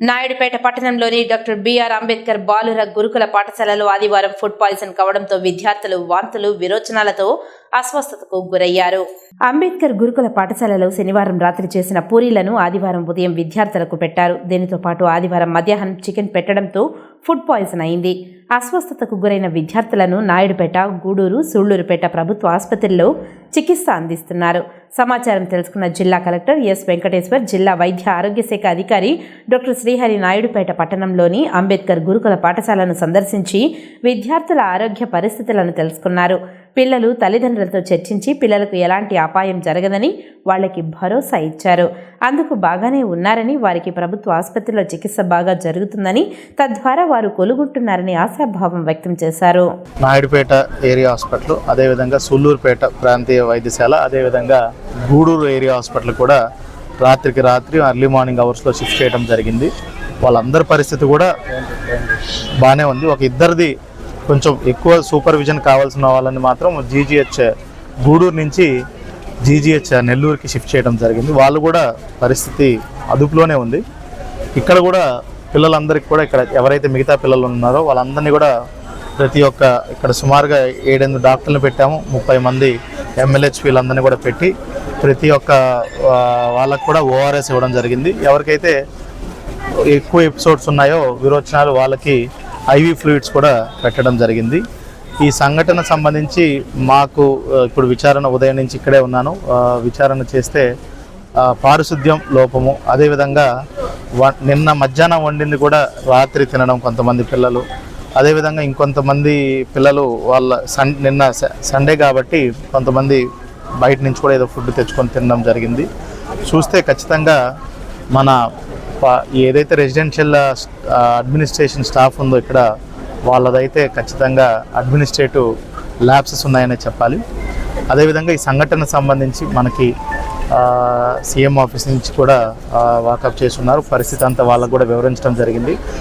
నాయుడుపేట పట్టణంలోని doctor BR Ambedkar బాలుర గురుకుల పాఠశాలలో ఆదివారం ఫుడ్ పాయిజన్ కావడంతో విద్యార్థులు వాంతులు విరోచనాలతో అస్వస్థతకు గురయ్యారు. అంబేద్కర్ గురుకుల పాఠశాలలో శనివారం రాత్రి చేసిన పూరీలను ఆదివారం ఉదయం విద్యార్థులకు పెట్టారు. దీనితో పాటు ఆదివారం మధ్యాహ్నం చికెన్ పెట్టడంతో ఫుడ్ పాయిజన్ అయింది. అస్వస్థతకు గురైన విద్యార్థులను నాయుడుపేట గూడూరు సూళ్ళూరుపేట ప్రభుత్వ ఆసుపత్రిలో చికిత్స అందిస్తున్నారు. సమాచారం తెలుసుకున్న జిల్లా కలెక్టర్ ఎస్ వెంకటేశ్వర్ జిల్లా వైద్య ఆరోగ్య శాఖ అధికారి డాక్టర్ శ్రీహరి నాయుడుపేట పట్టణంలోని అంబేద్కర్ గురుకుల పాఠశాలను సందర్శించి విద్యార్థుల ఆరోగ్య పరిస్థితులను తెలుసుకున్నారు. పిల్లలు తల్లిదండ్రులతో చర్చించి పిల్లలకు ఎలాంటి అపాయం జరగదని వాళ్ళకి భరోసా ఇచ్చారు. అందుకు బాగానే ఉన్నారని వారికి ప్రభుత్వ ఆసుపత్రిలో చికిత్స బాగా జరుగుతుందని తద్వారా వారు కొలుగుంటున్నారని ఆశాభావం వ్యక్తం చేశారు. నాయుడుపేట ఏరియా హాస్పిటల్ అదేవిధంగా సుల్లూరుపేట ప్రాంతీయ వైద్యశాల అదేవిధంగా గూడూరు ఏరియా హాస్పిటల్ కూడా రాత్రికి రాత్రి అర్లీ మార్నింగ్ అవర్స్లో షిఫ్ట్ చేయడం జరిగింది. వాళ్ళందరి పరిస్థితి కూడా బాగానే ఉంది. ఒక ఇద్దరిది కొంచెం ఎక్కువ సూపర్విజన్ కావాల్సిన వాళ్ళని మాత్రం జీజీహెచ్ గూడూరు నుంచి జీజీహెచ్ నెల్లూరుకి షిఫ్ట్ చేయడం జరిగింది. వాళ్ళు కూడా పరిస్థితి అదుపులోనే ఉంది. ఇక్కడ కూడా పిల్లలందరికీ కూడా ఇక్కడ ఎవరైతే మిగతా పిల్లలు ఉన్నారో వాళ్ళందరినీ కూడా ప్రతి ఒక్క ఇక్కడ సుమారుగా ఏడెనిమిది డాక్టర్లు పెట్టాము. ముప్పై మంది ఎమ్మెల్యేహెచ్ కూడా పెట్టి ప్రతి ఒక్క వాళ్ళకు కూడా ఓఆర్ఎస్ ఇవ్వడం జరిగింది. ఎవరికైతే ఎక్కువ ఎపిసోడ్స్ ఉన్నాయో విరోచనాలు వాళ్ళకి ఐవి ఫ్లూయిడ్స్ కూడా పెట్టడం జరిగింది. ఈ సంఘటన సంబంధించి మాకు ఇప్పుడు విచారణ ఉదయం నుంచి ఇక్కడే ఉన్నాను. విచారణ చేస్తే పారిశుద్ధ్యం లోపము అదేవిధంగా వ- నిన్న మధ్యాహ్నం వండింది కూడా రాత్రి తినడం కొంతమంది పిల్లలు. అదేవిధంగా ఇంకొంతమంది పిల్లలు వాళ్ళ సన్ నిన్న స- సండే కాబట్టి కొంతమంది బయట నుంచి కూడా ఏదో ఫుడ్ తెచ్చుకొని తినడం జరిగింది. చూస్తే ఖచ్చితంగా మన ఏదైతే రెసిడెన్షియల్ అడ్మినిస్ట్రేషన్ స్టాఫ్ ఉందో ఇక్కడ వాళ్ళదైతే ఖచ్చితంగా అడ్మినిస్ట్రేటివ్ ల్యాబ్సెస్ ఉన్నాయనే చెప్పాలి. అదేవిధంగా ఈ సంఘటన సంబంధించి మనకి సీఎం ఆఫీస్ నుంచి కూడా వాకప్ చేస్తున్నారు. పరిస్థితి అంతా వాళ్ళకు కూడా వివరించడం జరిగింది.